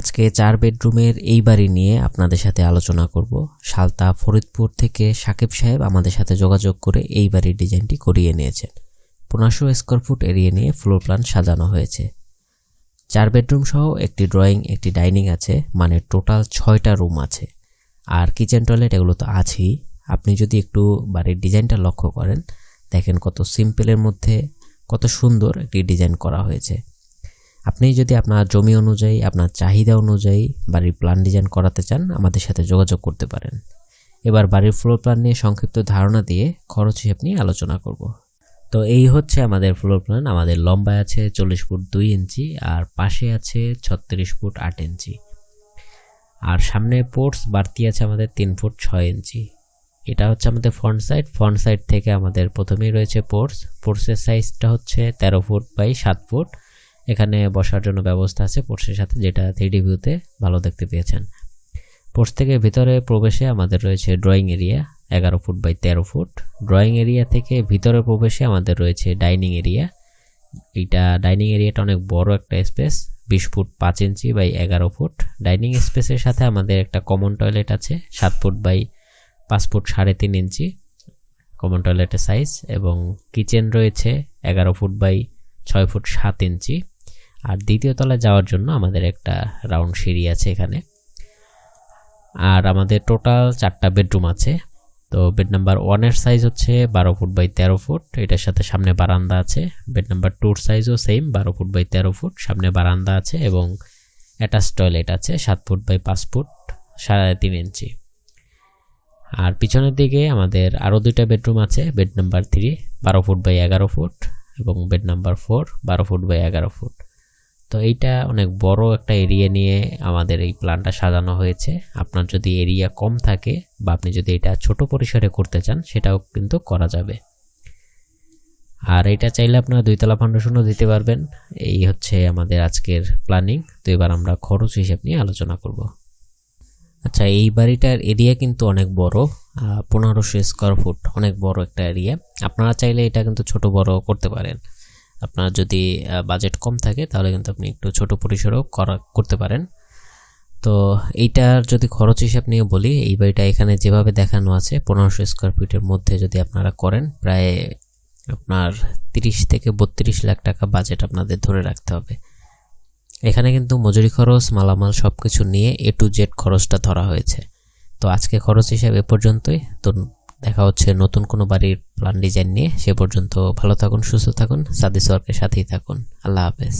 আজকে চার বেডরুমের এই বাড়ি নিয়ে আপনাদের সাথে আলোচনা করব। সালতা ফরিদপুর থেকে সাকিব সাহেব আমাদের সাথে যোগাযোগ করে এই বাড়ির ডিজাইনটি করিয়ে নিয়েছেন। পনেরোশো স্কোয়ার ফুট এরিয়া নিয়ে ফ্লোর প্ল্যান সাজানো হয়েছে। চার বেডরুম সহ একটি ড্রয়িং, একটি ডাইনিং আছে মানে টোটাল ছয়টা রুম আছে। আর কিচেন টয়লেট এগুলো তো আছেই। আপনি যদি একটু বাড়ির ডিজাইনটা লক্ষ্য করেন, দেখেন কত সিম্পলের মধ্যে কত সুন্দর একটি ডিজাইন করা হয়েছে। আপনি যদি আপনার জমি অনুযায়ী, আপনার চাহিদা অনুযায়ী বাড়ির প্ল্যান ডিজাইন করাতে চান, আমাদের সাথে যোগাযোগ করতে পারেন। এবার বাড়ির ফ্লোর প্ল্যান নিয়ে সংক্ষিপ্ত ধারণা দিয়ে খরচ হিসেব নিয়ে আলোচনা করব। তো এই হচ্ছে আমাদের ফ্লোর প্ল্যান আমাদের লম্বায় আছে চল্লিশ ফুট দুই ইঞ্চি আর পাশে আছে ছত্রিশ ফুট আট ইঞ্চি। আর সামনে পোর্টস বাড়তি আছে আমাদের তিন ফুট ছয় ইঞ্চি। এটা হচ্ছে আমাদের ফ্রন্ট সাইড ফ্রন্ট সাইড থেকে আমাদের প্রথমেই রয়েছে পোর্টস পোর্টসের সাইজটা হচ্ছে তেরো ফুট বাই সাত ফুট। এখানে বসার জন্য ব্যবস্থা আছে পোর্টসের সাথে, যেটা থ্রিডি ভিউতে ভালো দেখতে পেয়েছেন। পোর্টস থেকে ভিতরে প্রবেশে আমাদের রয়েছে ড্রয়িং এরিয়া এগারো ফুট বাই তেরো ফুট। ড্রয়িং এরিয়া থেকে ভিতরে প্রবেশে আমাদের রয়েছে ডাইনিং এরিয়া এইটা ডাইনিং এরিয়াটা অনেক বড় একটা স্পেস বিশ ফুট পাঁচ ইঞ্চি বাই এগারো ফুট। ডাইনিং স্পেসের সাথে আমাদের একটা কমন টয়লেট আছে, সাত ফুট বাই পাঁচ ফুট সাড়ে তিন ইঞ্চি। কমন টয়লেটের সাইজ এবং কিচেন রয়েছে এগারো ফুট বাই ছয় ফুট সাত ইঞ্চি। আর দ্বিতীয় তলায় যাওয়ার জন্য আমাদের একটা রাউন্ড সিঁড়ি আছে এখানে। আর আমাদের টোটাল চারটা বেডরুম আছে। তো বেড নাম্বার ওয়ানের সাইজ হচ্ছে বারো ফুট বাই তেরো ফুট এটার সাথে সামনে বারান্দা আছে। বেড নাম্বার টুর সাইজও সেম বারো ফুট বাই তেরো ফুট সামনে বারান্দা আছে এবং অ্যাটাচ টয়লেট আছে সাত ফুট বাই পাঁচ ফুট সাড়ে তিন ইঞ্চি। আর পিছনের দিকে আমাদের আরও দুইটা বেডরুম আছে বেড নাম্বার থ্রি বারো ফুট বাই এগারো ফুট এবং বেড নাম্বার ফোর বারো ফুট বাই এগারো ফুট তো এইটা অনেক বড় একটা এরিয়া নিয়ে আমাদের এই প্ল্যানটা সাজানো হয়েছে। আপনার যদি এরিয়া কম থাকে বা আপনি যদি এটা ছোট পরিসরে করতে চান, সেটাও কিন্তু করা যাবে। আর এটা চাইলে আপনারা দুইতলা ফাউন্ডেশনও দিতে পারবেন। এই হচ্ছে আমাদের আজকের প্ল্যানিং তো এবার আমরা খরচ হিসেব নিয়ে আলোচনা করব। আচ্ছা এই বাড়িটার এরিয়া কিন্তু অনেক বড়। পনেরোশো স্কোয়ার ফুট অনেক বড় একটা এরিয়া আপনারা চাইলে এটা কিন্তু ছোট বড় করতে পারেন। আপনার যদি বাজেট কম থাকে, তাহলে কিন্তু আপনি একটু ছোট পরিসরেও করা, করতে পারেন। তো এইটার যদি খরচ হিসাব নিয়ে বলি, এই বাড়িটা এখানে যেভাবে দেখানো আছে, পনেরোশো স্কোয়ার ফিটের মধ্যে যদি আপনারা করেন, প্রায় আপনার তিরিশ থেকে বত্রিশ লাখ টাকা বাজেট আপনাদের ধরে রাখতে হবে। এখানে কিন্তু মজুরি খরচ, মালামাল সব কিছু নিয়ে এ টু জেড খরচটা ধরা হয়েছে। তো আজকে খরচ হিসাব এ পর্যন্তই। তো দেখা হচ্ছে নতুন কোনো বাড়ির প্ল্যান ডিজাইন নিয়ে সে পর্যন্ত ভালো থাকুন, সুস্থ থাকুন সাদি সরকারের সাথেই থাকুন। আল্লাহ হাফেজ।